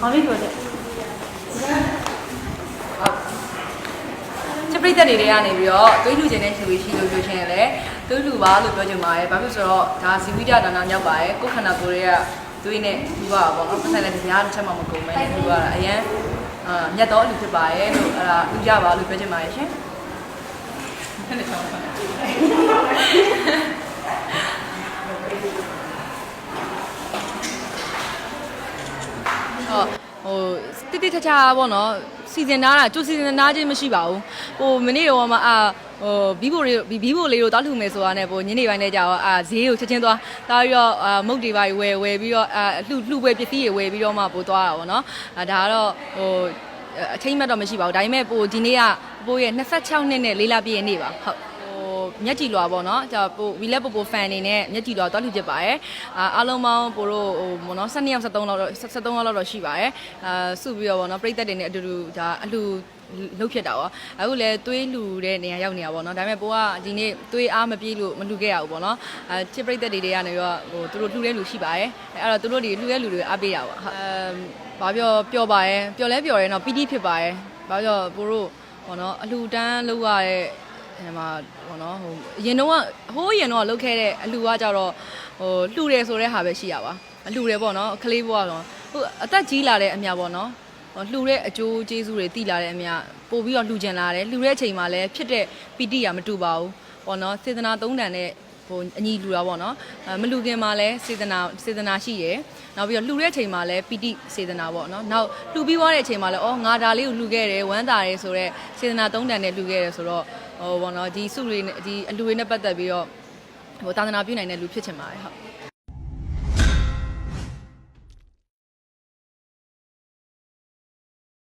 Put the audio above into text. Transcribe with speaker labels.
Speaker 1: ဘာလို့ပြောလဲ
Speaker 2: ချစ်ပရိသတ်တွေတွေကနေပြီးတော့တွေးလူခြင်းတဲ့လူတွေရှိလို့ပြောချင်ရလဲတွေးလူပါလို့ပြောချင်ပါတယ်ဘာဖြစ်ဆိုတော့ဒါဇီဝိတဒါနာမြောက်ပါတယ်ကိုယ်ခန္ဓာကိုယ်တွေကတွေးနဲ့လူပါပေါ့နော်ပတ်သက်တဲ့တရားတစ်ချက်မှမကုန်မဲလူပါတာအရင်အာမြတ်တော်လူဖြစ်ပါရဲ့လို့အဲ့ဒါဥကြပါလို့ပြောချင်ပါတယ်ရှင် အဲ့ဒါချောင်းပါဟိုတိတိကျကျပေါ့နော်စီစဉ်နာတာကျိုးစီစဉ်နာခြင်းမရှိပါဘူးဟိုမနေ့တော့မှအာဟိုဘီဘိုလေးဘီဘိုလေးတို့တောက်လှူမယ်ဆိုတာနဲ့ပိုညနေပိုင်းနဲ့ကြာတော့အာဈေးကိုချက်ချင်းသွားတာပြီးတော့အာမုတ်တွေပါဝယ်ဝယ်ပြီးတော့အာလှူလှူပွဲပစ္စည်းတွေဝယ်ပြီးတော့မှပို့သွားတာပေါ့နော်အာဒါကတော့ဟိုအချိန်မှတ်တော့မရှိပါဘူးဒါပေမဲ့ပိုဒီနေ့ကပိုရဲ့26နှစ်နဲ့လေးလပြည့်နေ့ပါဟုတ်ဟို မျက်ကြည်လွာပေါ့နော်じゃပိုဝီလက်ပိုပိုဖန်နေနဲ့မျက်ကြည်လွာတောက်လှူဖြစ်ပါတယ်အာအားလုံးပေါင်းပိုတို့ဟိုပေါ့နော်12ယောက်73လောက်တော့73လောက်တော့ရှိပါတယ်အာစုပြီးတော့ပေါ့နော်ပြိသက်တွေနဲ့အတူတူဒါအလှူလုတ်ဖြစ်တာပေါ့အခုလည်းသွေးလှူတဲ့နေရာရောက်နေတာပေါ့နော်ဒါပေမဲ့ပိုကဒီနေ့သွေးအားမပြေးလို့မလှူခဲ့ရဘူးပေါ့နော်အဲချစ်ပြိသက်တွေတွေကနေတော့ဟိုသူတို့လှူတဲ့လူရှိပါတယ်အဲ့တော့သူတို့တွေလှူတဲ့လူတွေအားပေးတာပေါ့အဲဘာပြောပြောပါရဲပြောလဲပြောရဲတော့ပီတိဖြစ်ပါရဲဘာပြောပိုတို့ပေါ့နော်အလှူတန်းလုပ်ရတဲ့ အဲမှာပေါ့နော်ဟိုအရင်တော့ဟိုးအရင်တော့လုပ်ခဲ့တဲ့အလှူကကြတော့ဟိုလှူတယ်ဆိုတဲ့ဟာပဲရှိရပါအလှူတယ်ပေါ့နော်ကလေးဘွားတော့ဟိုအသက်ကြီးလာတဲ့အမြပေါ့နော်ဟိုလှူတဲ့အကျိုးကျေးဇူးတွေတည်လာတဲ့အမြပို့ပြီးတော့လှူကျင်လာတယ်လှူတဲ့အချိန်မှာလည်းဖြစ်တဲ့ပီတိကမတူပါဘူးပေါ့နော်စေတနာသုံးတန်နဲ့ဟိုအညီလှူတာပေါ့နော်အဲမလှူခင်မှာလည်းစေတနာစေတနာရှိရယ်နောက်ပြီးတော့လှူတဲ့အချိန်မှာလည်းပီတိစေတနာပေါ့နော်နောက်လှူပြီးသွားတဲ့အချိန်မှာလည်းအော်ငါဒါလေးကိုလှူခဲ့တယ်ဝမ်းသာတယ်ဆိုတော့စေတနာသုံးတန်နဲ့လှူခဲ့တယ်ဆိုတော့ ဟိုပေါ့နော်ဒီစုတွေနဲ့ဒီအလှူတွေနဲ့ပတ်သက်ပြီးတော့ဟိုသာသနာပြုနိုင်တဲ့လူဖြစ်ချင်ပါတယ်ဟုတ်